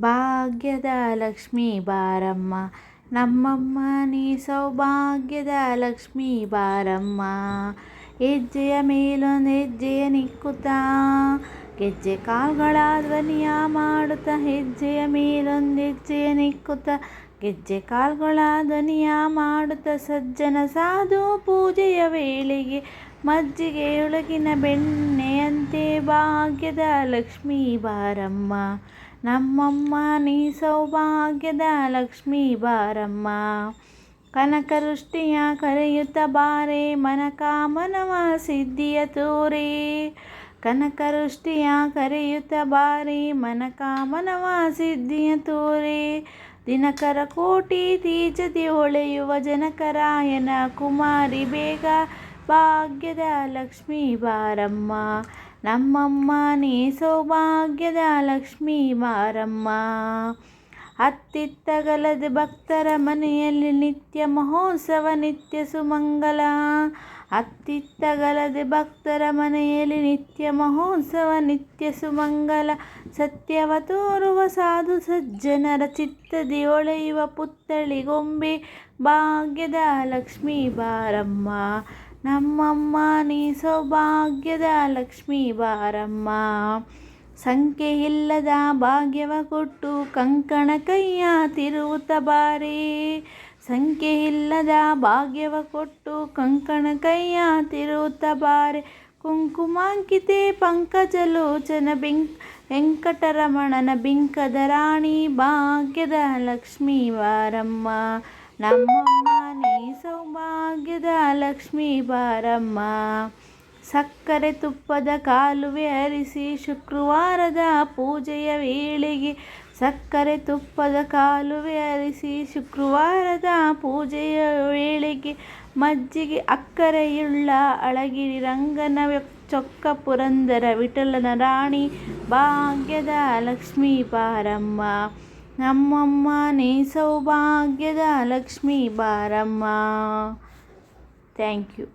ಭಾಗ್ಯದ ಲಕ್ಷ್ಮೀ ಬಾರಮ್ಮ. ನಮ್ಮಮ್ಮ, ನೀ ಸೌಭಾಗ್ಯದ ಲಕ್ಷ್ಮೀ ಬಾರಮ್ಮ. ಹೆಜ್ಜೆಯ ಮೇಲೊಂದು ಹೆಜ್ಜೆಯ ನಿಕ್ಕುತ್ತಾ ಗೆಜ್ಜೆ ಕಾಲ್ಗಳ ಧ್ವನಿಯ ಮಾಡುತ್ತಾ, ಹೆಜ್ಜೆಯ ಮೇಲೊಂದು ಹೆಜ್ಜೆಯ ನಿಕ್ಕುತ್ತಾ ಗೆಜ್ಜೆ ಕಾಲ್ಗಳ ಧ್ವನಿಯ ಮಾಡುತ್ತಾ, ಸಜ್ಜನ ಸಾಧು ಪೂಜೆಯ ವೇಳೆಗೆ ಮಜ್ಜಿಗೆ ಮಜ್ಜಿಗೆಯೊಳಗಿನ ಬೆಣ್ಣೆಯಂತೆ ಭಾಗ್ಯದ ಲಕ್ಷ್ಮೀ ಬಾರಮ್ಮ. ನಮ್ಮಮ್ಮ ನೀ ಸೌಭಾಗ್ಯದ ಲಕ್ಷ್ಮೀ ಬಾರಮ್ಮ. ಕನಕವೃಷ್ಟಿಯ ಕರೆಯುತ್ತ ಬಾರೆ, ಮನಕಾಮನವ ಸಿದ್ಧಿಯ ತೋರಿ. ಕನಕವೃಷ್ಟಿಯ ಕರೆಯುತ್ತ ಬಾರೆ, ಮನಕಾಮನವ ಸಿದ್ಧಿಯ ತೋರಿ. ದಿನಕರ ಕೋಟಿ ತೀಜದಿ ಹೊಳೆಯುವ ಜನಕರಾಯನ ಕುಮಾರಿ ಬೇಗ, ಭಾಗ್ಯದ ಲಕ್ಷ್ಮೀ ಬಾರಮ್ಮ. ನಮ್ಮಮ್ಮ ನೀ ಸೌಭಾಗ್ಯದ ಲಕ್ಷ್ಮೀ ಮಾರಮ್ಮ ಅತ್ತಿತ್ತಗಲದ ಭಕ್ತರ ಮನೆಯಲ್ಲಿ ನಿತ್ಯ ಮಹೋತ್ಸವ, ನಿತ್ಯ ಸುಮಂಗಲ. ಅತ್ತಿತ್ತಗಲದ ಭಕ್ತರ ಮನೆಯಲ್ಲಿ ನಿತ್ಯ ಮಹೋತ್ಸವ, ನಿತ್ಯ ಸುಮಂಗಲ. ಸತ್ಯವ ತೋರುವ ಸಾಧು ಸಜ್ಜನರ ಚಿತ್ತದಿ ಒಳೆಯುವ ಪುತ್ಥಳಿ ಗೊಂಬೆ. ಭಾಗ್ಯದ ಲಕ್ಷ್ಮೀ ಬಾರಮ್ಮ. ನಮ್ಮಮ್ಮ, ನೀ ಸೌಭಾಗ್ಯದ ಲಕ್ಷ್ಮೀ ಬಾರಮ್ಮ. ಸಂಖ್ಯೆ ಇಲ್ಲದ ಭಾಗ್ಯವ ಕೊಟ್ಟು ಕಂಕಣ ಕೈಯ ತಿರುವುತ್ತ ಬಾರೆ. ಸಂಖ್ಯೆ ಇಲ್ಲದ ಭಾಗ್ಯವ ಕೊಟ್ಟು ಕಂಕಣ ಕೈಯ ತಿರುವುತ್ತ ಬಾರೆ. ಕುಂಕುಮಾಂಕಿತೆ ಪಂಕಜಲೋಚನ ಬಿಂಕ್, ವೆಂಕಟರಮಣನ ಬಿಂಕದ ರಾಣಿ ಭಾಗ್ಯದ ಲಕ್ಷ್ಮೀ ವಾರಮ್ಮ ನಮ್ಮಮ್ಮ ಸೌಭಾಗ್ಯದ ಲಕ್ಷ್ಮೀ ಬಾರಮ್ಮ. ಸಕ್ಕರೆ ತುಪ್ಪದ ಕಾಲುವೆ ಹರಿಸಿ ಶುಕ್ರವಾರದ ಪೂಜೆಯ ವೇಳೆಗೆ ಸಕ್ಕರೆ ತುಪ್ಪದ ಕಾಲುವೆ ಹರಿಸಿ ಶುಕ್ರವಾರದ ಪೂಜೆಯ ವೇಳೆಗೆ ಮಜ್ಜಿಗೆ ಅಕ್ಕರೆಯುಳ್ಳ ಅಳಗಿರಿ ರಂಗನ ಚೊಕ್ಕ ಪುರಂದರ ವಿಠಲನ ರಾಣಿ ಭಾಗ್ಯದ ಲಕ್ಷ್ಮೀ ಬಾರಮ್ಮ. ನಮ್ಮಮ್ಮ ನೀ ಸೌಭಾಗ್ಯದ ಲಕ್ಷ್ಮೀ ಬಾರಮ್ಮ. Thank you